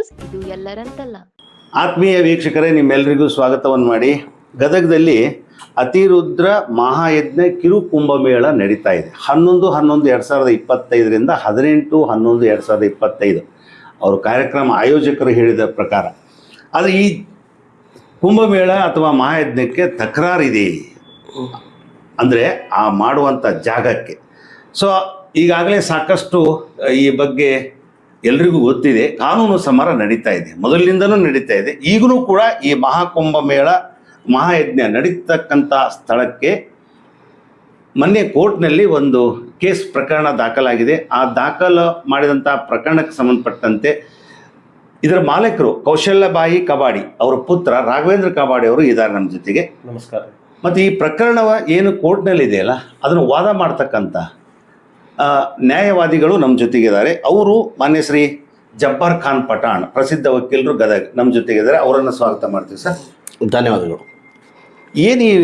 News, ಇದು ಎಲ್ಲರಂತಲ್ಲ. ಆತ್ಮೀಯ ವೀಕ್ಷಕರೇ ನಿಮ್ಮೆಲ್ಲರಿಗೂ ಸ್ವಾಗತವನ್ನು ಮಾಡಿ. ಗದಗದಲ್ಲಿ ಅತಿರುದ್ರ ಮಹಾಯಜ್ಞ ಕಿರು ಕುಂಭಮೇಳ ನಡೀತಾ ಇದೆ. ಹನ್ನೊಂದು ಹನ್ನೊಂದು, ಎರಡು ಸಾವಿರದ ಇಪ್ಪತ್ತೈದರಿಂದ ಹದಿನೆಂಟು, ಹನ್ನೊಂದು, ಎರಡು ಸಾವಿರದ ಇಪ್ಪತ್ತೈದು. ಅವರು ಕಾರ್ಯಕ್ರಮ ಆಯೋಜಕರು ಹೇಳಿದ ಪ್ರಕಾರ. ಆದರೆ ಈ ಕುಂಭಮೇಳ ಅಥವಾ ಮಹಾಯಜ್ಞಕ್ಕೆ ತಕರಾರಿದೆ. ಅಂದರೆ ಆ ಮಾಡುವಂಥ ಜಾಗಕ್ಕೆ. ಸೊ ಈಗಾಗಲೇ ಸಾಕಷ್ಟು ಈ ಬಗ್ಗೆ ಎಲ್ರಿಗೂ ಗೊತ್ತಿದೆ ಕಾನೂನು ಸಮರ ನಡೀತಾ ಇದೆ ಮೊದಲಿನಿಂದಲೂ ನಡೀತಾ ಇದೆ. ಈಗಲೂ ಕೂಡ ಈ ಮಹಾಕುಂಭ ಮೇಳ ಮಹಾಯಜ್ಞ ನಡೀತಕ್ಕಂಥ ಸ್ಥಳಕ್ಕೆ ಮೊನ್ನೆ ಕೋರ್ಟ್ನಲ್ಲಿ ಒಂದು ಕೇಸ್ ಪ್ರಕರಣ ದಾಖಲಾಗಿದೆ. ಆ ದಾಖಲು ಮಾಡಿದಂಥ ಪ್ರಕರಣಕ್ಕೆ ಸಂಬಂಧಪಟ್ಟಂತೆ ಇದರ ಮಾಲೀಕರು ಕೌಶಲ್ಯಬಾಯಿ ಕಬಾಡಿ ಅವರ ಪುತ್ರ ರಾಘವೇಂದ್ರ ಕಬಾಡಿ ಅವರು ಇದ್ದಾರೆ ನಮ್ಮ ಜೊತೆಗೆ. ನಮಸ್ಕಾರ. ಮತ್ತು ಈ ಪ್ರಕರಣವ ಏನು ಕೋರ್ಟ್ನಲ್ಲಿ ಇದೆಯಲ್ಲ ಅದನ್ನು ವಾದ ಮಾಡ್ತಕ್ಕಂಥ ನ್ಯಾಯವಾದಿಗಳು ನಮ್ಮ ಜೊತೆಗಿದ್ದಾರೆ. ಅವರು ಮಾನ್ಯ ಶ್ರೀ ಜಬ್ಬಾರ್ ಖಾನ್ ಪಠಾಣ್ ಪ್ರಸಿದ್ಧ ವಕೀಲರು ಗದಗ ನಮ್ಮ ಜೊತೆಗಿದ್ದಾರೆ. ಅವರನ್ನು ಸ್ವಾಗತ ಮಾಡ್ತೀವಿ ಸರ್. ಧನ್ಯವಾದಗಳು. ಏನು ಈ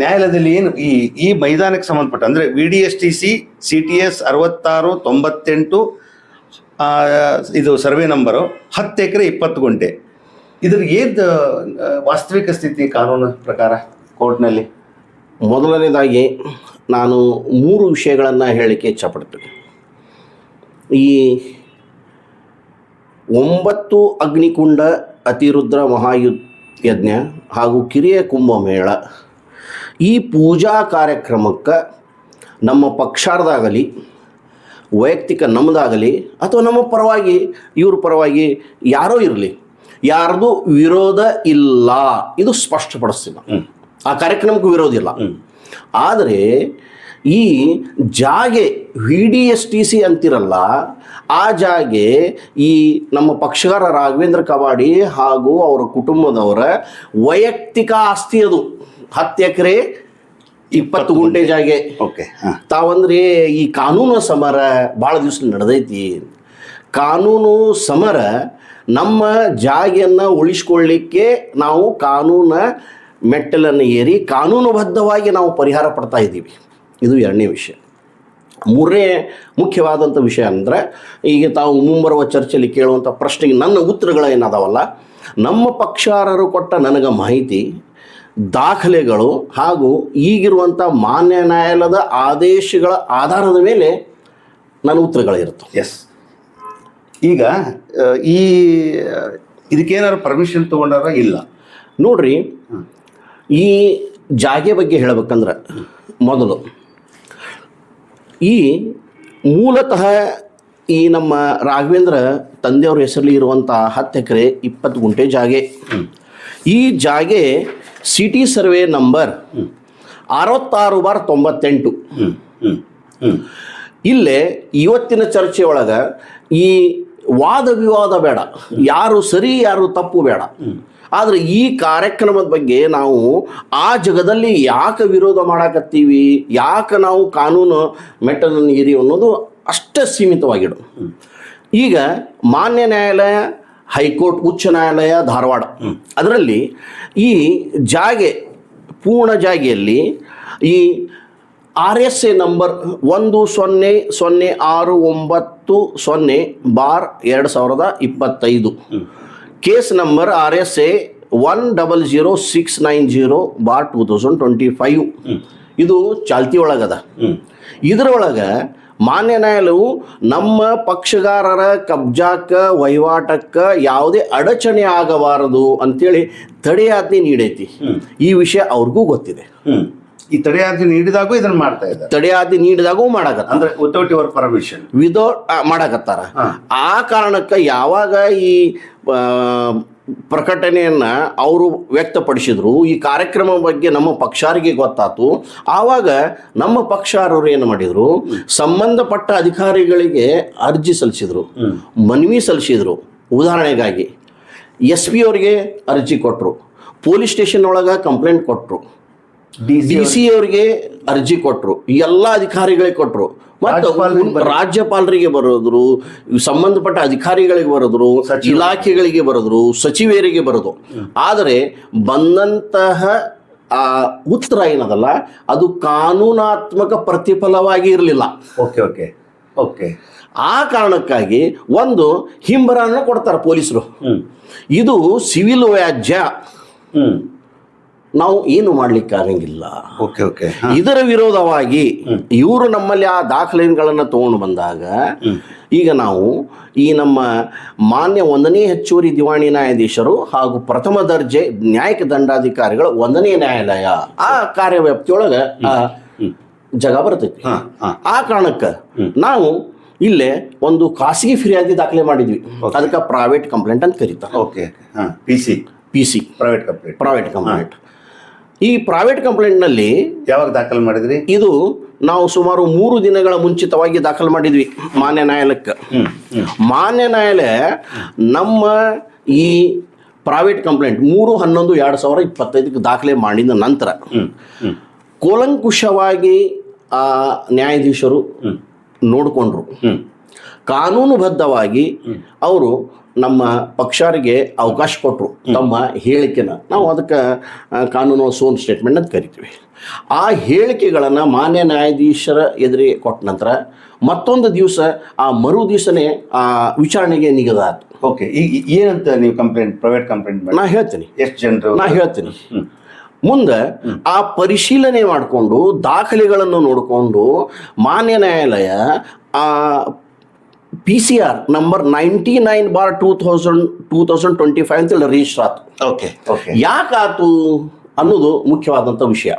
ನ್ಯಾಯಾಲಯದಲ್ಲಿ ಏನು ಈ ಈ ಮೈದಾನಕ್ಕೆ ಸಂಬಂಧಪಟ್ಟ ಅಂದರೆ V D S T C C T S ಅರವತ್ತಾರು ತೊಂಬತ್ತೆಂಟು ಇದು ಸರ್ವೆ ನಂಬರು ಹತ್ತು ಎಕರೆ ಇಪ್ಪತ್ತು ಗುಂಟೆ. ಇದ್ರ ಏನು ವಾಸ್ತವಿಕ ಸ್ಥಿತಿ ಕಾನೂನು ಪ್ರಕಾರ ಕೋರ್ಟ್ನಲ್ಲಿ? ಮೊದಲನೇದಾಗಿ ನಾನು ಮೂರು ವಿಷಯಗಳನ್ನು ಹೇಳಲಿಕ್ಕೆ ಇಚ್ಛಪಡ್ತೀನಿ. ಈ ಒಂಬತ್ತು ಅಗ್ನಿಕುಂಡ ಅತಿರುದ್ರ ಮಹಾಯು ಯಜ್ಞ ಹಾಗೂ ಕಿರಿಯ ಕುಂಭಮೇಳ ಈ ಪೂಜಾ ಕಾರ್ಯಕ್ರಮಕ್ಕೆ ನಮ್ಮ ಪಕ್ಷಾರ್ದಾಗಲಿ ವೈಯಕ್ತಿಕ ನಮ್ಮದಾಗಲಿ ಅಥವಾ ನಮ್ಮ ಪರವಾಗಿ ಇವ್ರ ಪರವಾಗಿ ಯಾರೋ ಇರಲಿ ಯಾರ್ದು ವಿರೋಧ ಇಲ್ಲ. ಇದು ಸ್ಪಷ್ಟಪಡಿಸ್ತೀನಿ ಆ ಕಾರ್ಯಕ್ರಮಕ್ಕೂ ವಿರೋಧ ಇಲ್ಲ. ಆದರೆ ಈ ಜಾಗೆ V D S T C ಅಂತಿರಲ್ಲ ಆ ಜಾಗೆ ಈ ನಮ್ಮ ಪಕ್ಷಗಾರ ರಾಘವೇಂದ್ರ ಕವಾಡಿ ಹಾಗೂ ಅವರ ಕುಟುಂಬದವರ ವೈಯಕ್ತಿಕ ಆಸ್ತಿ ಅದು. ಹತ್ತು ಎಕರೆ ಇಪ್ಪತ್ತು ಗುಂಟೆ ಜಾಗೆ. ಓಕೆ ತಾವಂದ್ರೆ ಈ ಕಾನೂನು ಸಮರ ಭಾಳ ದಿವಸ ನಡೆದೈತಿ. ಕಾನೂನು ಸಮರ ನಮ್ಮ ಜಾಗೆಯನ್ನು ಉಳಿಸ್ಕೊಳ್ಳಿಕ್ಕೆ ನಾವು ಕಾನೂನ ಮೆಟ್ಟಲನ್ನು ಏರಿ ಕಾನೂನುಬದ್ಧವಾಗಿ ನಾವು ಪರಿಹಾರ ಪಡ್ತಾ ಇದ್ದೀವಿ. ಇದು ಎರಡನೇ ವಿಷಯ. ಮೂರನೇ ಮುಖ್ಯವಾದಂಥ ವಿಷಯ ಅಂದರೆ ಈಗ ತಾವು ಮುಂಬರುವ ಚರ್ಚೆಯಲ್ಲಿ ಕೇಳುವಂಥ ಪ್ರಶ್ನೆಗೆ ನನ್ನ ಉತ್ತರಗಳು ಏನದಾವಲ್ಲ ನಮ್ಮ ಪಕ್ಷಾರರು ಕೊಟ್ಟ ನನಗೆ ಮಾಹಿತಿ ದಾಖಲೆಗಳು ಹಾಗೂ ಈಗಿರುವಂಥ ಮಾನ್ಯ ನ್ಯಾಯಾಲಯದ ಆದೇಶಗಳ ಆಧಾರದ ಮೇಲೆ ನನ್ನ ಉತ್ತರಗಳಿರುತ್ತೆ. ಎಸ್ ಈಗ ಈ ಇದಕ್ಕೇನಾದ್ರು ಪರ್ಮಿಷನ್ ತೊಗೊಂಡಾರ ಇಲ್ಲ? ನೋಡ್ರಿ ಈ ಜಾಗೆ ಬಗ್ಗೆ ಹೇಳಬೇಕಂದ್ರೆ ಮೊದಲು ಈ ಮೂಲತಃ ಈ ನಮ್ಮ ರಾಘವೇಂದ್ರ ತಂದೆಯವ್ರ ಹೆಸರಲ್ಲಿ ಇರುವಂಥ ಹತ್ತು ಎಕರೆ, ಇಪ್ಪತ್ತು ಗುಂಟೆ ಜಾಗೆ. ಈ ಜಾಗೆ ಸಿಟಿ ಸರ್ವೆ ನಂಬರ್ ಅರವತ್ತಾರು ಬಾರ್ ತೊಂಬತ್ತೆಂಟು. ಇಲ್ಲೇ ಇವತ್ತಿನ ಚರ್ಚೆ ಒಳಗೆ ಈ ವಾದ ವಿವಾದ ಬೇಡ, ಯಾರು ಸರಿ ಯಾರು ತಪ್ಪು ಬೇಡ. ಆದರೆ ಈ ಕಾರ್ಯಕ್ರಮದ ಬಗ್ಗೆ ನಾವು ಆ ಜಗದಲ್ಲಿ ಯಾಕೆ ವಿರೋಧ ಮಾಡಾಕತ್ತೀವಿ? ಯಾಕೆ ನಾವು ಕಾನೂನು ಮೆಟ್ಟಲನ್ನು ಇರಿ ಅನ್ನೋದು ಅಷ್ಟೇ ಸೀಮಿತವಾಗಿಡು. ಈಗ ಮಾನ್ಯ ನ್ಯಾಯಾಲಯ ಹೈಕೋರ್ಟ್ ಉಚ್ಚ ನ್ಯಾಯಾಲಯ ಧಾರವಾಡ ಅದರಲ್ಲಿ ಈ ಜಾಗೆ ಪೂರ್ಣ ಜಾಗೆಯಲ್ಲಿ ಈ ಆರ್ ಎಸ್ ಎ ನಂಬರ್ ಒಂದು ಸೊನ್ನೆ ಸೊನ್ನೆ ಆರು ಒಂಬತ್ತು ಸೊನ್ನೆ ಬಾರ್ ಎರಡು ಸಾವಿರದ ಇಪ್ಪತ್ತೈದು. Case number R S A one double zero six nine zero bar two thousand twenty five. ಇದು ಚಾಲ್ತಿ ಒಳಗದ. ಇದರೊಳಗೆ ಮಾನ್ಯ ನ್ಯಾಯಾಲಯವು ನಮ್ಮ ಪಕ್ಷಗಾರರ ಕಬ್ಜಾಕ ವಹಿವಾಟಕ್ಕೆ ಯಾವುದೇ ಅಡಚಣೆ ಆಗಬಾರದು ಅಂತೇಳಿ ತಡೆಯಾಜ್ಞೆ ನೀಡೈತಿ. ಈ ವಿಷಯ ಅವ್ರಿಗೂ ಗೊತ್ತಿದೆ. ಹ್ಞೂ ಈ ತಡೆಯಾಜ್ಞೆ ನೀಡಿದಾಗೂ ಇದನ್ನ ಮಾಡ್ತಾ ಇದ್ದಾರೆ. ತಡೆಯಾಜ್ಞೆ ನೀಡಿದಾಗೂ ಮಾಡಕತ್ತ ಅಂದ್ರೆ ವಿತೌಟ್ ಯುವರ್ ಪರ್ಮಿಷನ್ ವಿದೌಟ್ ಮಾಡಕತ್ತಾರ. ಆ ಕಾರಣಕ್ಕೆ ಯಾವಾಗ ಈ ಪ್ರಕಟಣೆಯನ್ನ ಅವರು ವ್ಯಕ್ತಪಡಿಸಿದ್ರು ಈ ಕಾರ್ಯಕ್ರಮ ಬಗ್ಗೆ ನಮ್ಮ ಪಕ್ಷಾರಿಗೆ ಗೊತ್ತಾತು. ಆವಾಗ ನಮ್ಮ ಪಕ್ಷಾರರು ಏನು ಮಾಡಿದ್ರು ಸಂಬಂಧಪಟ್ಟ ಅಧಿಕಾರಿಗಳಿಗೆ ಅರ್ಜಿ ಸಲ್ಲಿಸಿದ್ರು ಮನವಿ ಸಲ್ಲಿಸಿದ್ರು. ಉದಾಹರಣೆಗಾಗಿ ಎಸ್ ಪಿ ಅವರಿಗೆ ಅರ್ಜಿ ಕೊಟ್ಟರು ಪೊಲೀಸ್ ಸ್ಟೇಷನ್ ಒಳಗೆ ಕಂಪ್ಲೇಂಟ್ ಕೊಟ್ಟರು ಡಿ ಸಿ ಅವರಿಗೆ ಅರ್ಜಿ ಕೊಟ್ಟರು ಎಲ್ಲ ಅಧಿಕಾರಿಗಳಿಗೆ ಕೊಟ್ಟರು ಮತ್ತು ರಾಜ್ಯಪಾಲರಿಗೆ ಬರೋದ್ರು ಸಂಬಂಧಪಟ್ಟ ಅಧಿಕಾರಿಗಳಿಗೆ ಬರೋದ್ರು ಇಲಾಖೆಗಳಿಗೆ ಬರೋದ್ರು ಸಚಿವರಿಗೆ ಬರೋದು. ಆದರೆ ಬಂದಂತಹ ಆ ಉತ್ತರ ಏನದಲ್ಲ ಅದು ಕಾನೂನಾತ್ಮಕ ಪ್ರತಿಫಲವಾಗಿ ಇರಲಿಲ್ಲ. Okay okay okay. ಆ ಕಾರಣಕ್ಕಾಗಿ ಒಂದು ಹಿಂಬರನ ಕೊಡ್ತಾರೆ ಪೊಲೀಸರು. ಇದು ಸಿವಿಲ್ ವ್ಯಾಜ್ಯ. ನಾವು ಏನು ಮಾಡ್ಲಿಕ್ಕೆ ಆಗಂಗಿಲ್ಲ. Okay okay. ಇದರ ವಿರೋಧವಾಗಿ ಇವರು ನಮ್ಮಲ್ಲಿ ಆ ದಾಖಲೆಗಳನ್ನು ತಗೊಂಡು ಬಂದಾಗ ಈಗ ನಾವು ಈ ನಮ್ಮ ಮಾನ್ಯ ಒಂದನೇ ಹೆಚ್ಚುವರಿ ದಿವಾಣಿ ನ್ಯಾಯಾಧೀಶರು ಹಾಗೂ ಪ್ರಥಮ ದರ್ಜೆ ನ್ಯಾಯಿಕ ದಂಡಾಧಿಕಾರಿಗಳ ಒಂದನೇ ನ್ಯಾಯಾಲಯ ಆ ಕಾರ್ಯವ್ಯಾಪ್ತಿಯೊಳಗೆ ಜಗ ಬರ್ತೈತಿ. ಆ ಕಾರಣಕ್ಕೆ ನಾವು ಇಲ್ಲೇ ಒಂದು ಖಾಸಗಿ ಫಿರ್ಯಾದಿ ದಾಖಲೆ ಮಾಡಿದ್ವಿ. ಅದಕ್ಕೆ ಪ್ರೈವೇಟ್ ಕಂಪ್ಲೇಂಟ್ ಅಂತ ಕರೀತಾರೆ. ಓಕೆ ಹಾ P C P C private complaint private complaint ಈ ಪ್ರೈವೇಟ್ ಕಂಪ್ಲೇಂಟ್ನಲ್ಲಿ ಯಾವಾಗ ದಾಖಲು ಮಾಡಿದ್ರಿ? ಇದು ನಾವು ಸುಮಾರು ಮೂರು ದಿನಗಳ ಮುಂಚಿತವಾಗಿ ದಾಖಲು ಮಾಡಿದ್ವಿ ಮಾನ್ಯ ನ್ಯಾಯಾಲಯಕ್ಕೆ. ಮಾನ್ಯ ನ್ಯಾಯಾಲಯ ನಮ್ಮ ಈ ಪ್ರೈವೇಟ್ ಕಂಪ್ಲೇಂಟ್ ಮೂರು ಹನ್ನೊಂದು ಎರಡು ಸಾವಿರ ಇಪ್ಪತ್ತೈದಕ್ಕೆ ದಾಖಲೆ ಮಾಡಿದ ನಂತರ ಕೂಲಂಕುಷವಾಗಿ ಆ ನ್ಯಾಯಾಧೀಶರು ನೋಡಿಕೊಂಡ್ರು. ಕಾನೂನುಬದ್ಧವಾಗಿ ಅವರು ನಮ್ಮ ಪಕ್ಷರಿಗೆ ಅವಕಾಶ ಕೊಟ್ಟರು ತಮ್ಮ ಹೇಳಿಕೆನ. ನಾವು ಅದಕ್ಕೆ ಕಾನೂನು ಸೋನ್ ಸ್ಟೇಟ್ಮೆಂಟ್ ಅಂತ ಕರಿತೀವಿ. ಆ ಹೇಳಿಕೆಗಳನ್ನು ಮಾನ್ಯ ನ್ಯಾಯಾಧೀಶರ ಎದುರಿಗೆ ಕೊಟ್ಟ ನಂತರ ಮತ್ತೊಂದು ದಿವಸ ಆ ಮರು ದಿವಸನೇ ಆ ವಿಚಾರಣೆಗೆ ನಿಗದಾತು ಓಕೆ ಈಗ ಏನಂತ ನೀವು ಕಂಪ್ಲೇಂಟ್ ಪ್ರೈವೇಟ್ ಕಂಪ್ಲೇಂಟ್ ನಾ ಹೇಳ್ತೀನಿ. ಎಷ್ಟು ಜನರು? ನಾ ಹೇಳ್ತೀನಿ. ಮುಂದೆ ಆ ಪರಿಶೀಲನೆ ಮಾಡಿಕೊಂಡು ದಾಖಲೆಗಳನ್ನು ನೋಡಿಕೊಂಡು ಮಾನ್ಯ ನ್ಯಾಯಾಲಯ ಆ P C R number ninety nine bar two thousand two thousand twenty five ಅಂತೇಳಿ ರಿಜಿಸ್ಟರ್ ಆತು ಓಕೆ ಯಾಕಾತು ಅನ್ನೋದು ಮುಖ್ಯವಾದಂಥ ವಿಷಯ.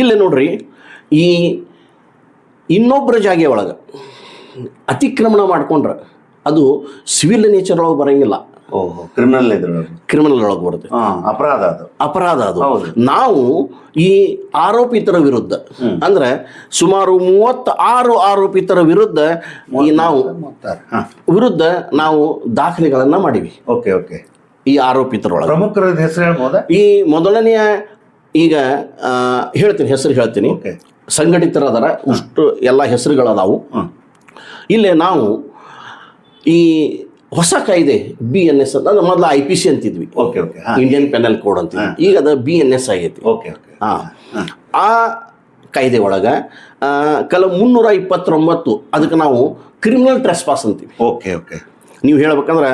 ಇಲ್ಲಿ ನೋಡ್ರಿ ಈ ಇನ್ನೊಬ್ಬರ ಜಾಗೆ ಒಳಗೆ ಅತಿಕ್ರಮಣ ಮಾಡ್ಕೊಂಡ್ರೆ ಅದು ಸಿವಿಲ್ ನೇಚರ್ ಒಳಗೆ ಬರಂಗಿಲ್ಲ. ಕ್ರಿಮಿನಲ್ ಕ್ರಿಮಿನಲ್ ಒಳಗೆ ಬರುತ್ತೆ. ಅಪರಾಧ ಅದು. ಅಪರಾಧ ಅದು. ನಾವು ಈ ಆರೋಪಿತರ ವಿರುದ್ಧ ಅಂದ್ರೆ ಸುಮಾರು ಮೂವತ್ತಾರು ಆರೋಪಿತರ ವಿರುದ್ಧ ಈ ನಾವು ವಿರುದ್ಧ ನಾವು ದಾಖಲೆಗಳನ್ನ ಮಾಡಿವಿ. Okay okay. ಈ ಆರೋಪಿತರೊಳಗೆ ಪ್ರಮುಖರ ಹೆಸರು ಹೇಳ್ಬೋದಾ? ಈ ಮೊದಲನೆಯ ಈಗ ಹೇಳ್ತೀನಿ ಹೆಸರು ಹೇಳ್ತೀನಿ. ಸಂಘಟಿತರದರ ಅಷ್ಟು ಎಲ್ಲ ಹೆಸರುಗಳದಾವು. ಇಲ್ಲೇ ನಾವು ಈ ಹೊಸ ಕಾಯ್ದೆ ಬಿ ಎನ್ ಎಸ್ ಅಂತ. ಮೊದಲು I P C ಅಂತಿದ್ವಿ. Okay okay Indian penal code ಅಂತ ಈಗ ಅದು ಬಿ ಎನ್ ಎಸ್ ಆಗೈತಿ. ಓಕೆ ಓಕೆ ಆ ಕಾಯ್ದೆ ಒಳಗೆ ಕೆಲವು ಮುನ್ನೂರ ಇಪ್ಪತ್ತೊಂಬತ್ತು ಅದಕ್ಕೆ ನಾವು ಕ್ರಿಮಿನಲ್ ಟ್ರೆಸ್ ಪಾಸ್ ಅಂತೀವಿ. ಓಕೆ ಓಕೆ ನೀವು ಹೇಳ್ಬೇಕಂದ್ರೆ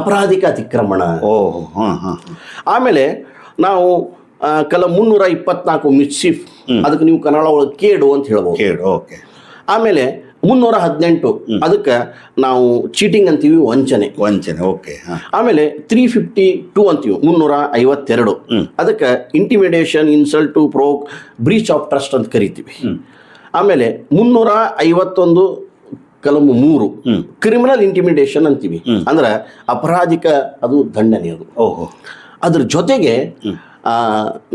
ಅಪರಾಧಿಕ ಅತಿಕ್ರಮಣ. ಓ ಹಾ ಹಾ ಆಮೇಲೆ ನಾವು ಕೆಲವು ಕೆಲ ಮುನ್ನೂರ ಇಪ್ಪತ್ನಾಲ್ಕು ಮಿಸ್ಚಿಫ್ ಅದಕ್ಕೆ ನೀವು ಕನ್ನಡ ಒಳಗೆ ಕೇಡು ಅಂತ ಹೇಳ್ಬೋದು. ಕೇಡು ಓಕೆ ಆಮೇಲೆ ಮುನ್ನೂರ ಹದಿನೆಂಟು ಅದಕ್ಕೆ ನಾವು ಚೀಟಿಂಗ್ ಅಂತೀವಿ ವಂಚನೆ. ವಂಚನೆ ಓಕೆ ಆಮೇಲೆ ತ್ರೀ ಫಿಫ್ಟಿ ಟೂ ಅಂತೀವಿ ಮುನ್ನೂರ ಐವತ್ತೆರಡು ಅದಕ್ಕೆ intimidation insult to provoke breach of trust ಅಂತ ಕರಿತೀವಿ. ಆಮೇಲೆ ಮುನ್ನೂರ ಐವತ್ತೊಂದು ಕಲಮು ಮೂರು. ಕ್ರಿಮಿನಲ್ ಇಂಟಿಮಿಡೇಷನ್ ಅಂತೀವಿ. ಅಂದ್ರೆ ಅಪರಾಧಿಕ ಅದು ದಂಡನೆ ಅದು. ಓಹೋ. ಅದ್ರ ಜೊತೆಗೆ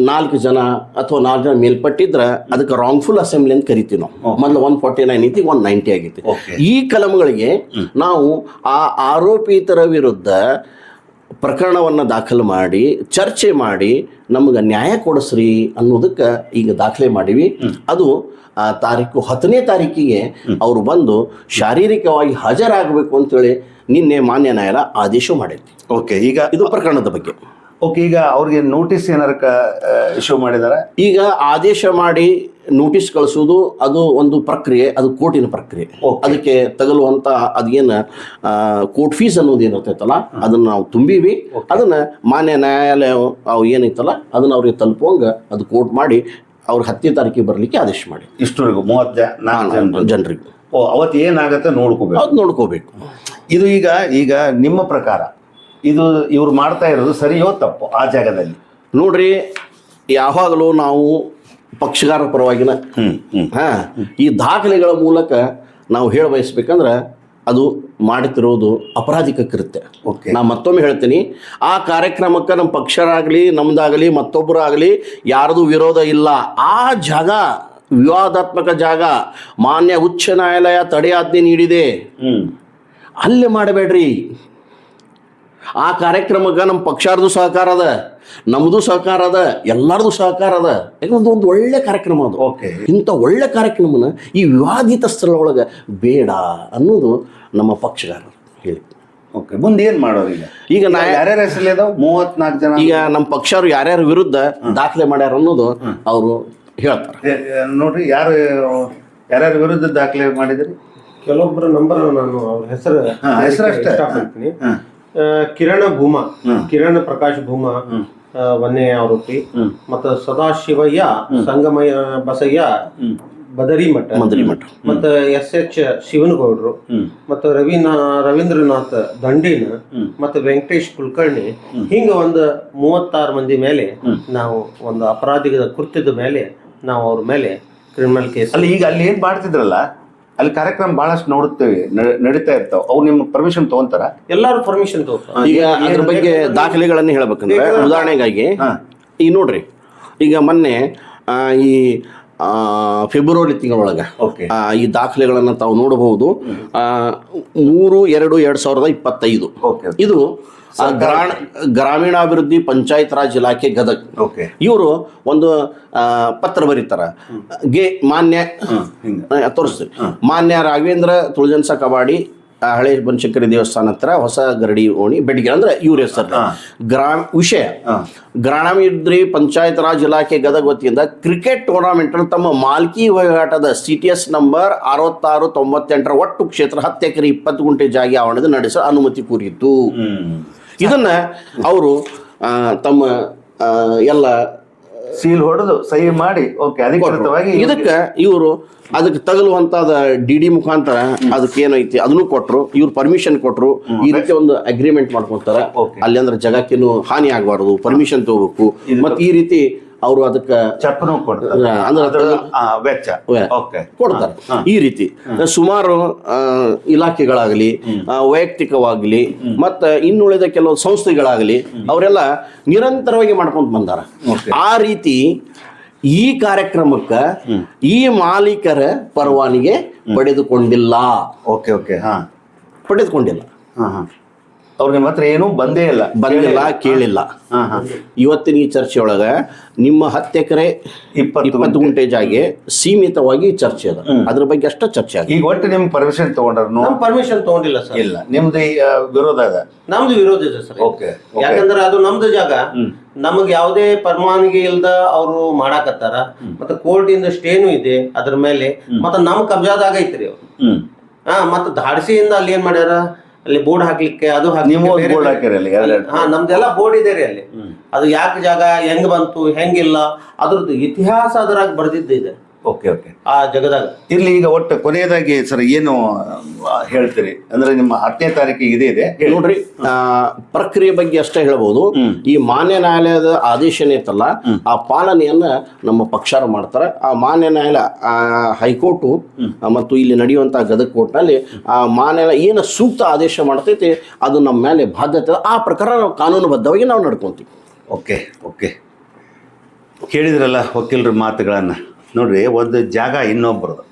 ನಾಲ್ಕು ಜನ ಅಥವಾ ನಾಲ್ಕು ಜನ ಮೇಲ್ಪಟ್ಟಿದ್ರೆ ಅದಕ್ಕೆ ರಾಂಗ್ಫುಲ್ ಅಸೆಂಬ್ಲಿ ಅಂತ ಕರಿತೀವಿ ನಾವು. ಮೊದಲು ಒನ್ ಫಾರ್ಟಿ ನೈನ್ ಐತಿ ಒನ್ ನೈಂಟಿ ಆಗೈತಿ ಈ ಕಲಮ್ಗಳಿಗೆ ನಾವು ಆ ಆರೋಪಿತರ ವಿರುದ್ಧ ಪ್ರಕರಣವನ್ನು ದಾಖಲು ಮಾಡಿ ಚರ್ಚೆ ಮಾಡಿ ನಮಗೆ ನ್ಯಾಯ ಕೊಡಿಸ್ರಿ ಅನ್ನೋದಕ್ಕೆ ಈಗ ದಾಖಲೆ ಮಾಡೀವಿ. ಅದು ಆ ತಾರೀಕು ಹತ್ತನೇ ತಾರೀಕಿಗೆ ಅವರು ಬಂದು ಶಾರೀರಿಕವಾಗಿ ಹಾಜರಾಗಬೇಕು ಅಂತೇಳಿ ನಿನ್ನೆ ಮಾನ್ಯ ನ್ಯಾಯಾಲಯ ಆದೇಶ ಮಾಡೈತಿ ಓಕೆ ಈಗ ಇದು ಪ್ರಕರಣದ ಬಗ್ಗೆ. ಓಕೆ ಈಗ ಅವ್ರಿಗೆ ನೋಟಿಸ್ ಏನಾರ ಇಶ್ಯೂ ಮಾಡಿದಾರೆ? ಈಗ ಆದೇಶ ಮಾಡಿ ನೋಟಿಸ್ ಕಳಿಸೋದು ಅದು ಒಂದು ಪ್ರಕ್ರಿಯೆ ಅದು ಕೋರ್ಟಿನ ಪ್ರಕ್ರಿಯೆ. ಅದಕ್ಕೆ ತಗಲುವಂತ ಅದೇನು ಕೋರ್ಟ್ ಫೀಸ್ ಅನ್ನೋದು ಏನಿರ್ತೈತಲ್ಲ ಅದನ್ನ ನಾವು ತುಂಬೀವಿ. ಅದನ್ನ ಮಾನ್ಯ ನ್ಯಾಯಾಲಯ ಅವು ಏನೈತಲ್ಲ ಅದನ್ನ ಅವ್ರಿಗೆ ತಲುಪುವಂಗ ಅದು ಕೋರ್ಟ್ ಮಾಡಿ ಅವ್ರ ಹತ್ತನೇ ತಾರೀಕಿಗೆ ಬರಲಿಕ್ಕೆ ಆದೇಶ ಮಾಡಿ. ಇಷ್ಟರಿಗೂ ಮೂವತ್ತು ಜನರಿಗೂ. ಅವತ್ತು ಏನಾಗುತ್ತೆ ನೋಡ್ಕೋಬೇಕು. ಅದು ನೋಡ್ಕೋಬೇಕು. ಇದು ಈಗ ಈಗ ನಿಮ್ಮ ಪ್ರಕಾರ ಇದು ಇವ್ರು ಮಾಡ್ತಾ ಇರೋದು ಸರಿಯೋ ತಪ್ಪು ಆ ಜಾಗದಲ್ಲಿ? ನೋಡ್ರಿ ಯಾವಾಗಲೂ ನಾವು ಪಕ್ಷಗಾರ ಪರವಾಗಿನ ಹಾ ಈ ದಾಖಲೆಗಳ ಮೂಲಕ ನಾವು ಹೇಳ ಬಯಸ್ಬೇಕಂದ್ರೆ ಅದು ಮಾಡುತ್ತಿರುವುದು ಅಪರಾಧಿಕ ಕೃತ್ಯ. ಓಕೆ ನಾ ಮತ್ತೊಮ್ಮೆ ಹೇಳ್ತೀನಿ ಆ ಕಾರ್ಯಕ್ರಮಕ್ಕೆ ನಮ್ಮ ಪಕ್ಷರಾಗಲಿ ನಮ್ದಾಗಲಿ ಮತ್ತೊಬ್ಬರಾಗಲಿ ಯಾರದು ವಿರೋಧ ಇಲ್ಲ. ಆ ಜಾಗ ವಿವಾದಾತ್ಮಕ ಜಾಗ ಮಾನ್ಯ ಉಚ್ಚ ನ್ಯಾಯಾಲಯ ತಡೆಯಾಜ್ಞೆ ನೀಡಿದೆ. ಅಲ್ಲೇ ಮಾಡಬೇಡ್ರಿ. ಆ ಕಾರ್ಯಕ್ರಮಕ್ಕೆ ನಮ್ಮ ಪಕ್ಷಾರ್ದು ಸಹಕಾರ ಅದ ನಮ್ಮದು ಸಹಕಾರ ಅದ ಎಲ್ಲರದು ಸಹಕಾರ ಅದ. ಯಾಕಂದ್ರೆ ಒಂದು ಒಳ್ಳೆ ಕಾರ್ಯಕ್ರಮ ಅದು. ಓಕೆ ಇಂಥ ಒಳ್ಳೆ ಕಾರ್ಯಕ್ರಮನ ಈ ವಿವಾದಿತ ಸ್ಥಳ ಒಳಗೆ ಬೇಡ ಅನ್ನೋದು ನಮ್ಮ ಪಕ್ಷಗಾರರು ಹೇಳಿ. ಓಕೆ ಮುಂದೆ ಏನು ಮಾಡೋರು ಈಗ? ಈಗ ನಾ ಯಾರ್ಯಾರ ಹೆಸರಲ್ಲಿ ಅದಾವ? ಮೂವತ್ನಾಲ್ಕು ಜನ ಈಗ ನಮ್ಮ ಪಕ್ಷರು ಯಾರ್ಯಾರ ವಿರುದ್ಧ ದಾಖಲೆ ಮಾಡ್ಯಾರ ಅನ್ನೋದು ಅವರು ಹೇಳ್ತಾರೆ. ನೋಡ್ರಿ ಯಾರು ಯಾರ್ಯಾರ ವಿರುದ್ಧ ದಾಖಲೆ ಮಾಡಿದ್ರಿ? ಕೆಲವೊಬ್ಬರ ನಂಬರ್ ನಾನು ಅವ್ರ ಹೆಸರು ಹೆಸರು ಅಷ್ಟೇ. ಕಿರಣ ಭೂಮ ಕಿರಣ ಪ್ರಕಾಶ್ ಭೂಮ ವನ್ನೇ ಆರೋಪಿ. ಮತ್ತು ಸದಾಶಿವಯ್ಯ ಸಂಗಮಯ್ಯ ಬಸಯ್ಯ ಬದರಿಮಠ. ಬದರಿ ಮಠ. ಮತ್ತ ಮಠ ಮತ್ತು ಎಸ್ ಎಚ್ ಶಿವನಗೌಡರು ಮತ್ತ ರವಿನಾ ರವೀಂದ್ರನಾಥ್ ದಂಡಿನ ಮತ್ತ ವೆಂಕಟೇಶ್ ಕುಲಕರ್ಣಿ ಹಿಂಗ ಒಂದು ಮೂವತ್ತಾರು ಮಂದಿ ಮೇಲೆ ನಾವು ಒಂದು ಅಪರಾಧಿಗಳ ಕೃತ್ಯದ ಮೇಲೆ ನಾವು ಅವ್ರ ಮೇಲೆ ಕ್ರಿಮಿನಲ್ ಕೇಸ್ ಅಲ್ಲಿ ಈಗ ಅಲ್ಲಿ ಏನ್ ಮಾಡ್ತಿದ್ರಲ್ಲ? ಅಲ್ಲಿ ಕಾರ್ಯಕ್ರಮ ಬಹಳಷ್ಟು ನೋಡುತ್ತೇವೆ ನಡೆ- ನಡೀತಾ ಇರ್ತಾವ. ಅವ್ರು ನಿಮ್ಮ ಪರ್ಮಿಷನ್ ತಗೊಂತಾರ? ಎಲ್ಲರೂ ಪರ್ಮಿಷನ್ ತಗೋತಾರೆ ಈಗ ಅದ್ರ ಬಗ್ಗೆ ದಾಖಲೆಗಳನ್ನು ಹೇಳಬೇಕಂದ್ರೆ ಉದಾಹರಣೆಗಾಗಿ. ಈಗ ನೋಡ್ರಿ ಈಗ ಮೊನ್ನೆ ಈ ಫೆಬ್ರವರಿ ತಿಂಗಳೊಳಗೆ ಓಕೆ. ಈ ದಾಖಲೆಗಳನ್ನು ತಾವು ನೋಡಬಹುದು. ಆ, ಮೂರು ಎರಡು ಎರಡು ಸಾವಿರದ ಇಪ್ಪತ್ತೈದು. ಓಕೆ. ಇದು ಗ್ರಾಮೀಣಾಭಿವೃದ್ಧಿ ಪಂಚಾಯತ್ ರಾಜ್ ಇಲಾಖೆ ಗದಗ್. ಓಕೆ. ಇವರು ಒಂದು ಪತ್ರ ಬರೀತಾರ. ಗೆ ಮಾನ್ಯ ತೋರಿಸ್ತೀವಿ. ಮಾನ್ಯ ರಾಘವೇಂದ್ರ ತುಳಜನ್ಸ ಕಬಾಡಿ ಹಳೆ ಬನಶಂಕರಿ ದೇವಸ್ಥಾನ ಹತ್ರ ಹೊಸ ಗರಡಿ ಓಣಿ ಬೆಡ್ಗೆ ಅಂದ್ರೆ ಇವ್ರ ಹೆಸರು ಗ್ರಾಮ ವಿಷಯ. ಗ್ರಾಮೀಣಾಭಿವೃದ್ಧಿ ಪಂಚಾಯತ್ ರಾಜ್ ಇಲಾಖೆ ಗದಗ ವತಿಯಿಂದ ಕ್ರಿಕೆಟ್ ಟೂರ್ನಮೆಂಟ್ ತಮ್ಮ ಮಾಲ್ಕಿ ವಹಿವಾಟದ ಸಿ ಟಿ ಎಸ್ ನಂಬರ್ ಅರವತ್ತಾರು ತೊಂಬತ್ತೆಂಟರ ಒಟ್ಟು ಕ್ಷೇತ್ರ ಹತ್ತು ಎಕರೆ ಇಪ್ಪತ್ತು ಗುಂಟೆ ಜಾಗ ಆವರಣದ ನಡೆಸಲು ಅನುಮತಿ ಕೋರಿತ್ತು ಹ್ಮ್. ಇದನ್ನ ಅವರು ತಮ್ಮ ಎಲ್ಲ ಸೀಲ್ ಹೊಡೆದು ಸಹಿ ಮಾಡಿ ಓಕೆ ಅಧಿಕೃತವಾಗಿ ಇದಕ್ಕೆ ಇವರು ಅದಕ್ಕೆ ತಗಲುವಂತಾದ ಡಿ ಡಿ ಮುಖಾಂತರ ಅದಕ್ಕೆ ಏನೈತಿ ಅದನ್ನು ಕೊಟ್ಟರು ಇವ್ರು ಪರ್ಮಿಷನ್ ಕೊಟ್ಟರು ಈ ರೀತಿ ಒಂದು ಅಗ್ರಿಮೆಂಟ್ ಮಾಡ್ಕೊಂತಾರೆ. ಅಲ್ಲಿ ಅಂದ್ರೆ ಜಗಕ್ಕೇನು ಹಾನಿ ಆಗಬಾರದು ಪರ್ಮಿಷನ್ ತಗೋಬೇಕು. ಮತ್ತೆ ಈ ರೀತಿ ಅವರು ಅದಕ್ಕೆ ಚಪ್ಪನು ಕೊಡ್ತಾರೆ. ಅಂದ್ರೆ ವೆಚ್ಚ. ಓಕೆ ಕೊಡ್ತಾರೆ. ಈ ರೀತಿ. ಸುಮಾರು ಇಲಾಖೆಗಳಾಗಲಿ ವೈಯಕ್ತಿಕವಾಗಲಿ ಮತ್ತು ಇನ್ನುಳಿದ ಕೆಲವು ಸಂಸ್ಥೆಗಳಾಗಲಿ ಅವರೆಲ್ಲ ನಿರಂತರವಾಗಿ ಮಾಡ್ಕೊಂಡು ಬಂದಾರ. ಆ ರೀತಿ ಈ ಕಾರ್ಯಕ್ರಮಕ್ಕೆ ಈ ಮಾಲೀಕರ ಪರವಾನಿಗೆ ಪಡೆದುಕೊಂಡಿಲ್ಲ. ಓಕೆ ಓಕೆ ಹಾ. ಪಡೆದುಕೊಂಡಿಲ್ಲ. ಹಾ ಮಾತ್ರ ಏನು ನಿಮ್ಮ ಹತ್ರ ಏನೂ ಬಂದೇ ಇಲ್ಲ. ಬಂದಿಲ್ಲ ಕೇಳಿಲ್ಲ. ಇವತ್ತಿನ ಈ ಚರ್ಚೆಯೊಳಗ ನಿಮ್ಮ ಹತ್ತು ಎಕರೆ ಇಪ್ಪತ್ತು ಗುಂಟೆ. ಜಾಗೆ ಸೀಮಿತವಾಗಿ ಚರ್ಚೆ ಅದ. ಅದ್ರ ಬಗ್ಗೆ ಅಷ್ಟ ಚರ್ಚೆ ಆಗಿದೆ. ಈಗ ಒಟ್ಟು ನಿಮ್ ಪರ್ಮಿಷನ್ ತಗೊಂಡ್ರು ನಮ್ ಪರ್ಮಿಷನ್ ತಗೊಂಡಿಲ್ಲ ಸರ್. ಇಲ್ಲ. ನಿಮ್ದು ವಿರೋಧ ಅದ? ನಮ್ದು ವಿರೋಧ ಇದೆ ಸರ್. ಓಕೆ ಯಾಕಂದ್ರೆ ಅದು ನಮ್ದು ಜಾಗ. ನಮಗ್ ಯಾವುದೇ ಪರವಾನಗಿ ಇಲ್ದ ಅವರು ಮಾಡಾಕತ್ತಾರ. ಮತ್ತೆ ಕೋರ್ಟ್ ಇಂದ ಸ್ಟೇನು ಇದೆ ಅದ್ರ ಮೇಲೆ. ಮತ್ತೆ ನಮ್ ಕಬ್ಜಾದಾಗ ಐತ್ರಿ ಅವ್ರು ಹಾ ಮತ್ತೆ ಧಾಡ್ಸಿಯಿಂದ ಅಲ್ಲಿ ಏನ್ ಮಾಡ್ಯಾರ? ಅಲ್ಲಿ ಬೋರ್ಡ್ ಹಾಕ್ಲಿಕ್ಕೆ ಅದು ನೀವು ಒಂದು ಬೋರ್ಡ್ ಹಾಕಿರಿ ಅಲ್ಲಿ ಎರಡೆರಡು ಹಾ ನಮ್ದೆಲ್ಲ ಬೋರ್ಡ್ ಇದೆ ರೀ ಅಲ್ಲಿ ಅದು ಯಾಕೆ ಜಾಗ ಹೆಂಗ್ ಬಂತು ಹೆಂಗಿಲ್ಲ ಅದ್ರದ್ದು ಇತಿಹಾಸ ಅದ್ರಾಗ ಬರ್ದಿದ್ದ ಇದೆ ಓಕೆ ಓಕೆ ಆ ಜಗದಾಗ. ಇಲ್ಲಿ ಈಗ ಒಟ್ಟು ಕೊನೆಯದಾಗಿ ಸರ್ ಏನು ಹೇಳ್ತೀರಿ? ಅಂದ್ರೆ ನಿಮ್ಮ ಹತ್ತನೇ ತಾರೀಕಿಗೆ ಇದೇ ಇದೆ. ನೋಡ್ರಿ ಆ, ಪ್ರಕ್ರಿಯೆ ಬಗ್ಗೆ ಅಷ್ಟೇ ಹೇಳ್ಬೋದು. ಈ ಮಾನ್ಯ ನ್ಯಾಯಾಲಯದ ಆದೇಶ ಇತ್ತಲ್ಲ ಆ ಪಾಲನೆಯನ್ನ ನಮ್ಮ ಪಕ್ಷಾರ ಮಾಡ್ತಾರೆ. ಆ ಮಾನ್ಯ ನ್ಯಾಯಾಲಯ ಆ, ಹೈಕೋರ್ಟು ಮತ್ತು ಇಲ್ಲಿ ನಡೆಯುವಂತ ಗದಗ ಕೋರ್ಟ್ನಲ್ಲಿ ಆ ಮಾನ್ಯ ಏನು ಸೂಕ್ತ ಆದೇಶ ಮಾಡ್ತೈತಿ ಅದು ನಮ್ಮ ಮೇಲೆ ಬಾಧ್ಯತೆ. ಆ ಪ್ರಕಾರ ನಾವು ಕಾನೂನುಬದ್ಧವಾಗಿ ನಾವು ನಡ್ಕೊಂತೀವಿ. Okay okay. ಕೇಳಿದ್ರಲ್ಲ ವಕೀಲರ ಮಾತುಗಳನ್ನು. ನೋಡ್ರಿ ಒಂದು ಜಾಗ ಇನ್ನೊಬ್ಬರದು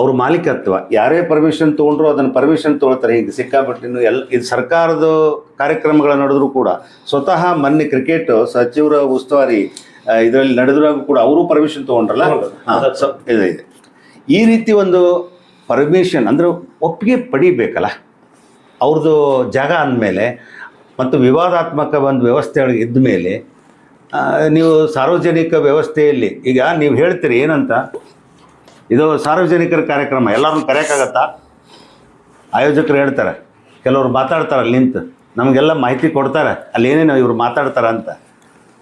ಅವ್ರ ಮಾಲೀಕತ್ವ. ಯಾರೇ ಪರ್ಮಿಷನ್ ತೊಗೊಂಡ್ರು ಅದನ್ನು ಪರ್ಮಿಷನ್ ತೊಗೊಳ್ತಾರೆ. ಈಗ ಸಿಕ್ಕಾಪಟ್ಟಿನ ಎಲ್ಲ ಇದು ಸರ್ಕಾರದ ಕಾರ್ಯಕ್ರಮಗಳ ನಡೆದ್ರೂ ಕೂಡ ಸ್ವತಃ ಮೊನ್ನೆ ಕ್ರಿಕೆಟ್ ಸಚಿವರ ಉಸ್ತುವಾರಿ ಇದರಲ್ಲಿ ನಡೆದ್ರಾಗೂ ಕೂಡ ಅವರು ಪರ್ಮಿಷನ್ ತೊಗೊಂಡ್ರಲ್ಲ? ಇದೆ ಇದೆ. ಈ ರೀತಿ ಒಂದು ಪರ್ಮಿಷನ್ ಅಂದರೆ ಒಪ್ಪಿಗೆ ಪಡಿಬೇಕಲ್ಲ? ಅವ್ರದ್ದು ಜಾಗ ಅಂದಮೇಲೆ ಮತ್ತು ವಿವಾದಾತ್ಮಕ ಒಂದು ವ್ಯವಸ್ಥೆ ಒಳಗೆ ಇದ್ದ ಮೇಲೆ ನೀವು ಸಾರ್ವಜನಿಕ ವ್ಯವಸ್ಥೆಯಲ್ಲಿ, ಈಗ ನೀವು ಹೇಳ್ತೀರಿ ಏನಂತ? ಇದು ಸಾರ್ವಜನಿಕರ ಕಾರ್ಯಕ್ರಮ ಎಲ್ಲರೂ ಕರೆಯೋಕ್ಕಾಗತ್ತಾ? ಆಯೋಜಕರು ಹೇಳ್ತಾರೆ, ಕೆಲವರು ಮಾತಾಡ್ತಾರೆ ಅಲ್ಲಿ ನಿಂತು, ನಮಗೆಲ್ಲ ಮಾಹಿತಿ ಕೊಡ್ತಾರೆ, ಅಲ್ಲಿ ಏನೇನು ಇವ್ರು ಮಾತಾಡ್ತಾರೆ ಅಂತ.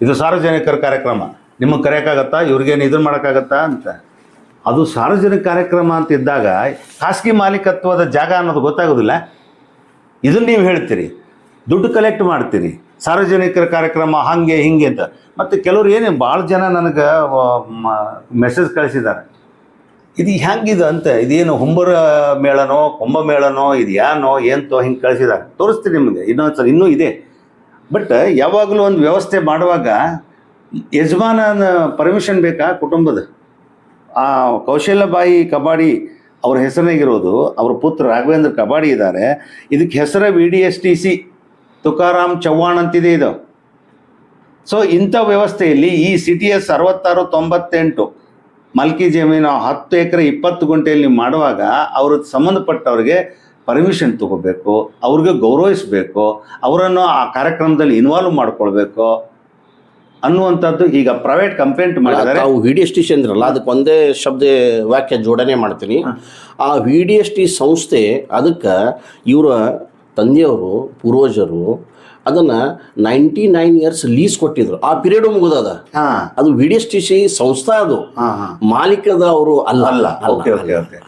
ಇದು ಸಾರ್ವಜನಿಕರ ಕಾರ್ಯಕ್ರಮ, ನಿಮಗೆ ಕರೆಯೋಕ್ಕಾಗತ್ತಾ? ಇವ್ರಿಗೇನು ಇದನ್ನು ಮಾಡೋಕ್ಕಾಗತ್ತಾ ಅಂತ. ಅದು ಸಾರ್ವಜನಿಕ ಕಾರ್ಯಕ್ರಮ ಅಂತ ಇದ್ದಾಗ, ಖಾಸಗಿ ಮಾಲೀಕತ್ವದ ಜಾಗ ಅನ್ನೋದು ಗೊತ್ತಾಗೋದಿಲ್ಲ. ಇದನ್ನು ನೀವು ಹೇಳ್ತೀರಿ, ದುಡ್ಡು ಕಲೆಕ್ಟ್ ಮಾಡ್ತೀರಿ. ಸಾರ್ವಜನಿಕರ ಕಾರ್ಯಕ್ರಮ ಹಾಗೆ ಹಿಂಗೆ ಅಂತ. ಮತ್ತು ಕೆಲವ್ರು ಏನು ಭಾಳ ಜನ ನನಗೆ ಮೆಸೇಜ್ ಕಳಿಸಿದ್ದಾರೆ ಇದು ಹೆಂಗಿದು ಅಂತ, ಇದೇನು ಹುಂಬರ ಮೇಳನೋ, ಕುಂಭ ಮೇಳನೋ, ಇದು ಯಾನೋ ಏನ್ತೋ ಹಿಂಗೆ ಕಳಿಸಿದ್ದಾರೆ ತೋರಿಸ್ತೀನಿ ನಿಮಗೆ ಇನ್ನೊಂದು ಸಲ ಇನ್ನೂ ಇದೆ. ಬಟ್ ಯಾವಾಗಲೂ ಒಂದು ವ್ಯವಸ್ಥೆ ಮಾಡುವಾಗ ಯಜಮಾನನ ಪರ್ಮಿಷನ್ ಬೇಕಾ ಕುಟುಂಬದ? ಆ ಕೌಶಲ್ಯಬಾಯಿ ಕಬಾಡಿ ಅವ್ರ ಹೆಸರಿನಾಗಿರೋದು ಅವ್ರ ಪುತ್ರ ರಾಘವೇಂದ್ರ ಕಬಾಡಿ ಇದ್ದಾರೆ ಇದಕ್ಕೆ ಹೆಸರು V D S T C Tukaram Chavan ಅಂತಿದೆ ಇದು. ಸೊ ಇಂಥ ವ್ಯವಸ್ಥೆಯಲ್ಲಿ ಈ ಸಿಟಿಯ ಅರವತ್ತಾರು ತೊಂಬತ್ತೆಂಟು ಮಲ್ಕಿ ಜಮೀನು ಹತ್ತು ಎಕರೆ ಇಪ್ಪತ್ತು ಗುಂಟೆಯಲ್ಲಿ ಮಾಡುವಾಗ ಅವ್ರ ಸಂಬಂಧಪಟ್ಟವ್ರಿಗೆ ಪರ್ಮಿಷನ್ ತಗೋಬೇಕು ಅವ್ರಿಗೆ ಗೌರವಿಸಬೇಕು ಅವರನ್ನು ಆ ಕಾರ್ಯಕ್ರಮದಲ್ಲಿ ಇನ್ವಾಲ್ವ್ ಮಾಡ್ಕೊಳ್ಬೇಕು ಅನ್ನುವಂಥದ್ದು ಈಗ ಪ್ರೈವೇಟ್ ಕಂಪ್ಲೇಂಟ್ ಮಾಡಿದ್ದಾರೆ. ನಾವು V D S T C ಅಂದ್ರಲ್ಲ ಅದಕ್ಕೆ ಒಂದೇ ಶಬ್ದ ವಾಕ್ಯ ಜೋಡಣೆ ಮಾಡ್ತೀನಿ. ಆ ವಿ ಡಿ ಎಸ್ ಟಿ ಸಂಸ್ಥೆ ಅದಕ್ಕೆ ಇವರ ತಂದೆಯವರು ಪೂರ್ವಜರು ಅದನ್ನ ನೈಂಟಿ ನೈನ್ ಇಯರ್ಸ್ ಲೀಸ್ ಕೊಟ್ಟಿದ್ರು. ಆ ಪೀರಿಯಡ್ ಮುಗಿದದ ಹಾ. ಅದು V D S T C ಸಂಸ್ಥಾ ಅದು. ಮಾಲೀಕದ ಅವರು ಅಲ್ಲ. ಅಲ್ಲ. Okay okay okay.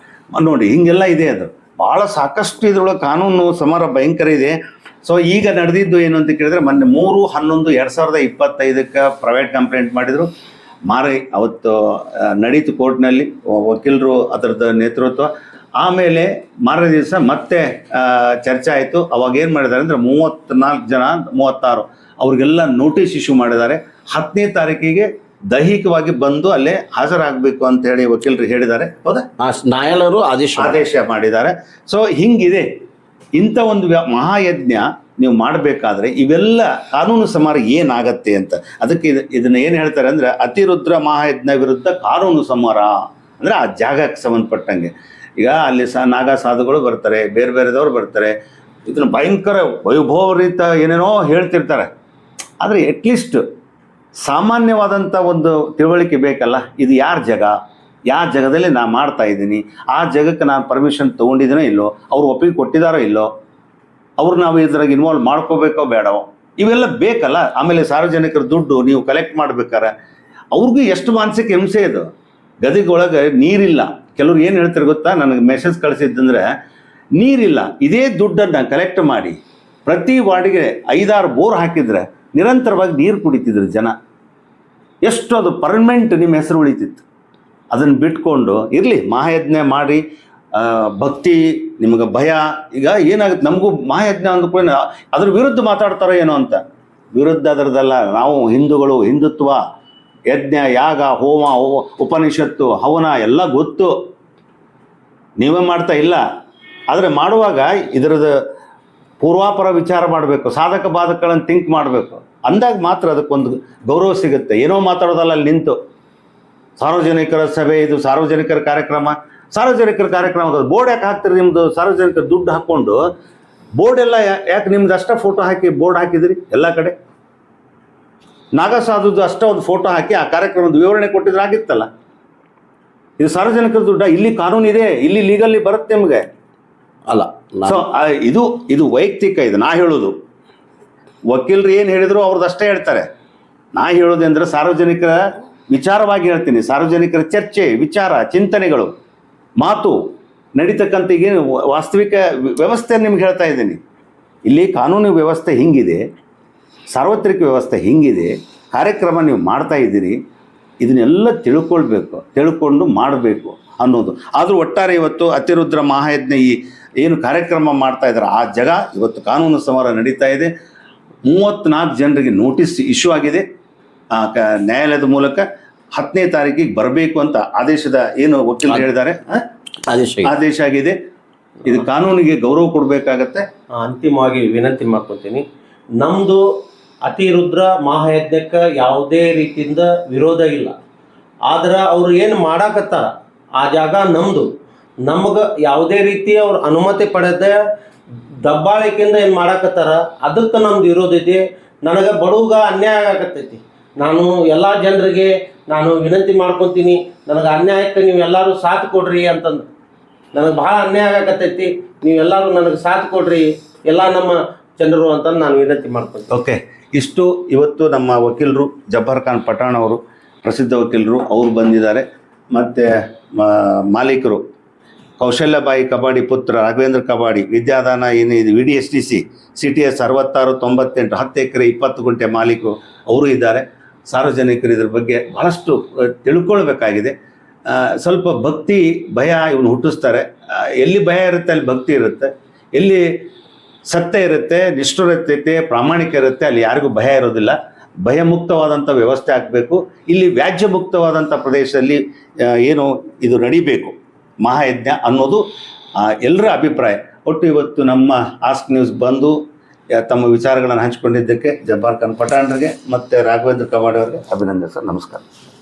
ನೋಡಿ ಹಿಂಗೆಲ್ಲ ಇದೆ ಅದು. ಭಾಳ ಸಾಕಷ್ಟು ಇದ್ರೊಳಗೆ ಕಾನೂನು ಸಮರ ಭಯಂಕರ ಇದೆ. ಸೊ ಈಗ ನಡೆದಿದ್ದು ಏನು ಅಂತ ಕೇಳಿದ್ರೆ ಮೊನ್ನೆ ಮೂರು ಹನ್ನೊಂದು ಎರಡು ಸಾವಿರದ ಇಪ್ಪತ್ತೈದಕ್ಕೆ ಪ್ರೈವೇಟ್ ಕಂಪ್ಲೇಂಟ್ ಮಾಡಿದರು. ಮಾರಿ ಅವತ್ತು ನಡೀತು ಕೋರ್ಟ್ನಲ್ಲಿ ವಕೀಲರು ಅದರದ್ದು ನೇತೃತ್ವ. ಆಮೇಲೆ ಮಾರನೇ ದಿವಸ ಮತ್ತೆ ಚರ್ಚೆ ಆಯಿತು. ಅವಾಗ ಏನು ಮಾಡಿದ್ದಾರೆ ಅಂದರೆ ಮೂವತ್ತ್ನಾಲ್ಕು ಜನ ಮೂವತ್ತಾರು ಅವ್ರಿಗೆಲ್ಲ ನೋಟಿಸ್ ಇಶ್ಯೂ ಮಾಡಿದ್ದಾರೆ. ಹತ್ತನೇ ತಾರೀಕಿಗೆ ದೈಹಿಕವಾಗಿ ಬಂದು ಅಲ್ಲೇ ಹಾಜರಾಗಬೇಕು ಅಂತ ಹೇಳಿ ವಕೀಲರು ಹೇಳಿದ್ದಾರೆ. ಹೌದಾ? ಆ ನ್ಯಾಯಾಲಯರು ಆದೇಶ ಆದೇಶ ಮಾಡಿದ್ದಾರೆ. ಸೊ ಹಿಂಗಿದೆ. ಇಂಥ ಒಂದು ಮಹಾಯಜ್ಞ ನೀವು ಮಾಡಬೇಕಾದ್ರೆ ಇವೆಲ್ಲ ಕಾನೂನು ಸಮರ ಏನಾಗತ್ತೆ ಅಂತ. ಅದಕ್ಕೆ ಇದು ಇದನ್ನ ಏನು ಹೇಳ್ತಾರೆ ಅಂದ್ರೆ ಅತಿರುದ್ರ ಮಹಾಯಜ್ಞ ವಿರುದ್ಧ ಕಾನೂನು ಸಮರ. ಅಂದ್ರೆ ಆ ಜಾಗಕ್ಕೆ ಸಂಬಂಧಪಟ್ಟಂಗೆ. ಈಗ ಅಲ್ಲಿ ಸಹ ನಾಗಾ ಸಾಧುಗಳು ಬರ್ತಾರೆ, ಬೇರೆ ಬೇರೆದವ್ರು ಬರ್ತಾರೆ. ಇದನ್ನು ಭಯಂಕರ ವೈಭವ ರೀತ ಏನೇನೋ ಹೇಳ್ತಿರ್ತಾರೆ. ಆದರೆ ಅಟ್ಲೀಸ್ಟ್ ಸಾಮಾನ್ಯವಾದಂಥ ಒಂದು ತಿಳುವಳಿಕೆ ಬೇಕಲ್ಲ? ಇದು ಯಾರ ಜಾಗ? ಯಾವ ಜಾಗದಲ್ಲಿ ನಾನು ಮಾಡ್ತಾ ಇದ್ದೀನಿ? ಆ ಜಾಗಕ್ಕೆ ನಾನು ಪರ್ಮಿಷನ್ ತೊಗೊಂಡಿದ್ದೀನೋ ಇಲ್ಲೋ? ಅವ್ರು ಒಪ್ಪಿಗೆ ಕೊಟ್ಟಿದ್ದಾರೋ ಇಲ್ಲೋ? ಅವ್ರು ನಾವು ಇದ್ರಾಗ ಇನ್ವಾಲ್ವ್ ಮಾಡ್ಕೋಬೇಕೋ ಬೇಡವೋ? ಇವೆಲ್ಲ ಬೇಕಲ್ಲ? ಆಮೇಲೆ ಸಾರ್ವಜನಿಕರ ದುಡ್ಡು ನೀವು ಕಲೆಕ್ಟ್ ಮಾಡ್ಬೇಕಾರೆ ಅವ್ರಿಗೂ ಎಷ್ಟು ಮಾನಸಿಕ ಹಿಂಸೆ ಇದು? ಗದಿಗೊಳಗೆ ನೀರಿಲ್ಲ. ಕೆಲವ್ರು ಏನು ಹೇಳ್ತಾರೆ ಗೊತ್ತಾ? ನನಗೆ ಮೆಸೇಜ್ ಕಳಿಸಿದ್ದಂದ್ರೆ, ನೀರಿಲ್ಲ. ಇದೇ ದುಡ್ಡನ್ನು ಕಲೆಕ್ಟ್ ಮಾಡಿ, ಪ್ರತಿ ವಾರ್ಡಿಗೆ ಐದಾರು ಬೋರ್ ಹಾಕಿದ್ರೆ ನಿರಂತರವಾಗಿ ನೀರು ಕುಡಿತಿದ್ರು ಜನ. ಎಷ್ಟು ಅದು ಪರ್ಮನೆಂಟ್ ನಿಮ್ಮ ಹೆಸರು ಉಳಿತಿತ್ತು. ಅದನ್ನು ಬಿಟ್ಕೊಂಡು ಇರಲಿ, ಮಹಾಯಜ್ಞೆ ಮಾಡಿ ಭಕ್ತಿ, ನಿಮಗೆ ಭಯ. ಈಗ ಏನಾಗುತ್ತೆ? ನಮಗೂ ಮಹಾಯಜ್ಞ ಕೂಡ ಅದ್ರ ವಿರುದ್ಧ ಮಾತಾಡ್ತಾರೋ ಏನೋ ಅಂತ. ವಿರುದ್ಧ ಅದರದಲ್ಲ ನಾವು ಹಿಂದೂಗಳು ಹಿಂದುತ್ವ. ಯಜ್ಞ, ಯಾಗ, ಹೋಮ ಉಪನಿಷತ್ತು, ಹವನ ಎಲ್ಲ ಗೊತ್ತು. ನೀವೇ ಮಾಡ್ತಾ ಇಲ್ಲ. ಆದರೆ ಮಾಡುವಾಗ ಇದರದ್ದು ಪೂರ್ವಾಪರ ವಿಚಾರ ಮಾಡಬೇಕು, ಸಾಧಕ ಬಾಧಕಗಳನ್ನು ಥಿಂಕ್ ಮಾಡಬೇಕು. ಅಂದಾಗ ಮಾತ್ರ ಅದಕ್ಕೊಂದು ಗೌರವ ಸಿಗುತ್ತೆ. ಏನೋ ಮಾತಾಡೋದಲ್ಲ, ಅಲ್ಲಿ ನಿಂತು. ಸಾರ್ವಜನಿಕರ ಸಭೆ ಇದು, ಸಾರ್ವಜನಿಕರ ಕಾರ್ಯಕ್ರಮ. ಸಾರ್ವಜನಿಕರ ಕಾರ್ಯಕ್ರಮ ಬೋರ್ಡ್ ಯಾಕೆ ಹಾಕ್ತೀರಿ ನಿಮ್ಮದು ಸಾರ್ವಜನಿಕರ ದುಡ್ಡು ಹಾಕ್ಕೊಂಡು ಬೋರ್ಡ್ ಎಲ್ಲ ಯಾಕೆ ನಿಮ್ದು ಅಷ್ಟೇ ಫೋಟೋ ಹಾಕಿ ಬೋರ್ಡ್ ಹಾಕಿದ್ರಿ? ಎಲ್ಲ ಕಡೆ. ನಾಗಸಾಧುದು ಅಷ್ಟೇ ಒಂದು ಫೋಟೋ ಹಾಕಿ ಆ ಕಾರ್ಯಕ್ರಮದ ವಿವರಣೆ ಕೊಟ್ಟಿದ್ರೆ ಆಗಿತ್ತಲ್ಲ. ಇದು ಸಾರ್ವಜನಿಕರ ದುಡ್ಡ ಇಲ್ಲಿ ಕಾನೂನು ಇದೆ ಇಲ್ಲಿ ಲೀಗಲ್ಲಿ ಬರುತ್ತೆ ನಿಮಗೆ. ಅಲ್ಲ ಸೊ ಇದು ಇದು ವೈಯಕ್ತಿಕ ಇದು ನಾ ಹೇಳೋದು. ವಕೀಲರು ಏನು ಹೇಳಿದ್ರು ಅವ್ರದ್ದು ಅಷ್ಟೇ ಹೇಳ್ತಾರೆ. ನಾ ಹೇಳೋದಂದ್ರೆ ಸಾರ್ವಜನಿಕರ ವಿಚಾರವಾಗಿ ಹೇಳ್ತೀನಿ. ಸಾರ್ವಜನಿಕರ ಚರ್ಚೆ ವಿಚಾರ ಚಿಂತನೆಗಳು ಮಾತು ನಡೀತಕ್ಕಂಥ ಏನು ವಾಸ್ತವಿಕ ವ್ಯವಸ್ಥೆ ನಿಮ್ಗೆ ಹೇಳ್ತಾ ಇದ್ದೀನಿ. ಇಲ್ಲಿ ಕಾನೂನು ವ್ಯವಸ್ಥೆ ಹಿಂಗಿದೆ. ಸಾರ್ವತ್ರಿಕ ವ್ಯವಸ್ಥೆ ಹಿಂಗಿದೆ ಕಾರ್ಯಕ್ರಮ ನೀವು ಮಾಡ್ತಾ ಇದ್ದೀರಿ ಇದನ್ನೆಲ್ಲ ತಿಳ್ಕೊಳ್ಬೇಕು ತಿಳ್ಕೊಂಡು ಮಾಡಬೇಕು ಅನ್ನೋದು. ಆದರೂ ಒಟ್ಟಾರೆ ಇವತ್ತು ಅತಿರುದ್ರ ಮಹಾಯಜ್ಞ ಈ ಏನು ಕಾರ್ಯಕ್ರಮ ಮಾಡ್ತಾ ಇದ್ದಾರೆ ಆ ಜಾಗ ಇವತ್ತು ಕಾನೂನು ಸಮರ ನಡೀತಾ ಇದೆ. ಮೂವತ್ತ್ನಾಲ್ಕು ಜನರಿಗೆ ನೋಟಿಸ್ ಇಶ್ಯೂ ಆಗಿದೆ. ಆ, ಕ ನ್ಯಾಯಾಲಯದ ಮೂಲಕ ಹತ್ತನೇ ತಾರೀಕಿಗೆ ಬರಬೇಕು ಅಂತ ಆದೇಶದ ಏನು ವಕೀಲರು ಹೇಳಿದ್ದಾರೆ? ಆ? ಆದೇಶ ಆದೇಶ ಆಗಿದೆ. ಇದು ಕಾನೂನಿಗೆ ಗೌರವ ಕೊಡಬೇಕಾಗತ್ತೆ. ಅಂತಿಮವಾಗಿ ವಿನಂತಿ ಮಾಡ್ಕೊತೀನಿ. ನಮ್ಮದು ಅತಿರುದ್ರ ಮಹಾಯಜ್ಞಕ್ಕೆ ಯಾವುದೇ ರೀತಿಯಿಂದ ವಿರೋಧ ಇಲ್ಲ. ಆದ್ರೆ ಅವ್ರು ಏನು ಮಾಡಾಕತ್ತಾರ? ಆ ಜಾಗ ನಮ್ಮದು ನಮಗೆ ಯಾವುದೇ ರೀತಿ ಅವ್ರ ಅನುಮತಿ ಪಡೆದ ದಬ್ಬಾಳಿಕೆಯಿಂದ ಏನು ಮಾಡಾಕತ್ತಾರ? ಅದಕ್ಕೆ ನಮ್ದು ವಿರೋಧ ನನಗೆ ಬಡವ್ಗ ಅನ್ಯಾಯ ಆಗಕತ್ತೈತಿ. ನಾನು ಎಲ್ಲ ಜನರಿಗೆ ನಾನು ವಿನಂತಿ ಮಾಡ್ಕೊತೀನಿ. ನನಗೆ ಅನ್ಯಾಯಕ್ಕೆ ನೀವು ಎಲ್ಲರೂ ಸಾಥ್ ಕೊಡ್ರಿ ಅಂತಂದು. ನನಗೆ ಭಾಳ ಅನ್ಯಾಯ ಆಗಕತ್ತೈತಿ. ನೀವೆಲ್ಲರೂ ನನಗೆ ಸಾಥ್ ಕೊಡ್ರಿ. ಎಲ್ಲ ನಮ್ಮ ಜನರು ಅಂತ ನಾನು ವಿನಂತಿ ಮಾಡ್ಕೊತೀನಿ ಓಕೆ. ಇಷ್ಟು ಇವತ್ತು ನಮ್ಮ ವಕೀಲರು, ಜಬ್ಬಾರ್ ಖಾನ್ ಪಠಾಣ್ ಅವರು, ಪ್ರಸಿದ್ಧ ವಕೀಲರು, ಅವರು ಬಂದಿದ್ದಾರೆ. ಮತ್ತು ಮಾಲೀಕರು, ಕೌಶಲ್ಯಬಾಯಿ ಕಬಾಡಿ ಪುತ್ರ ರಾಘವೇಂದ್ರ ಕಬಾಡಿ ವಿದ್ಯಾದಾನ ಏನಿದೆ V D S T C C T S ಅರವತ್ತಾರು, ತೊಂಬತ್ತೆಂಟು, ಹತ್ತು ಎಕರೆ, ಇಪ್ಪತ್ತು ಗುಂಟೆ ಮಾಲೀಕರು, ಅವರು ಇದ್ದಾರೆ. ಸಾರ್ವಜನಿಕರು ಇದ್ರ ಬಗ್ಗೆ ಭಾಳಷ್ಟು ತಿಳ್ಕೊಳ್ಬೇಕಾಗಿದೆ. ಸ್ವಲ್ಪ ಭಕ್ತಿ, ಭಯ ಇವನು ಹುಟ್ಟಿಸ್ತಾರೆ. ಎಲ್ಲಿ ಭಯ ಇರುತ್ತೆ ಅಲ್ಲಿ ಭಕ್ತಿ ಇರುತ್ತೆ. ಎಲ್ಲಿ ಸತ್ಯ ಇರುತ್ತೆ ನಿಷ್ಠುರತೆ ಪ್ರಾಮಾಣಿಕ ಇರುತ್ತೆ, ಅಲ್ಲಿ ಯಾರಿಗೂ ಭಯ ಇರೋದಿಲ್ಲ. ಭಯಮುಕ್ತವಾದಂಥ ವ್ಯವಸ್ಥೆ ಆಗಬೇಕು. ಇಲ್ಲಿ ವ್ಯಾಜ್ಯ ಮುಕ್ತವಾದಂಥ ಪ್ರದೇಶದಲ್ಲಿ ಏನು ಇದು ನಡಿಬೇಕು. ಮಹಾಯಜ್ಞ ಅನ್ನೋದು ಎಲ್ಲರ ಅಭಿಪ್ರಾಯ. ಒಟ್ಟು ಇವತ್ತು ನಮ್ಮ ಆಸ್ಕ್ ನ್ಯೂಸ್ ಬಂದು ತಮ್ಮ ವಿಚಾರಗಳನ್ನು ಹಂಚಿಕೊಂಡಿದ್ದಕ್ಕೆ ಜಬ್ಬಾರ್ ಖಾನ್ ಪಠಾಣ್ರಿಗೆ ಮತ್ತು ರಾಘವೇಂದ್ರ ಕವಾಡ್ ಅವರಿಗೆ ಅಭಿನಂದನೆ ಸರ್. ನಮಸ್ಕಾರ.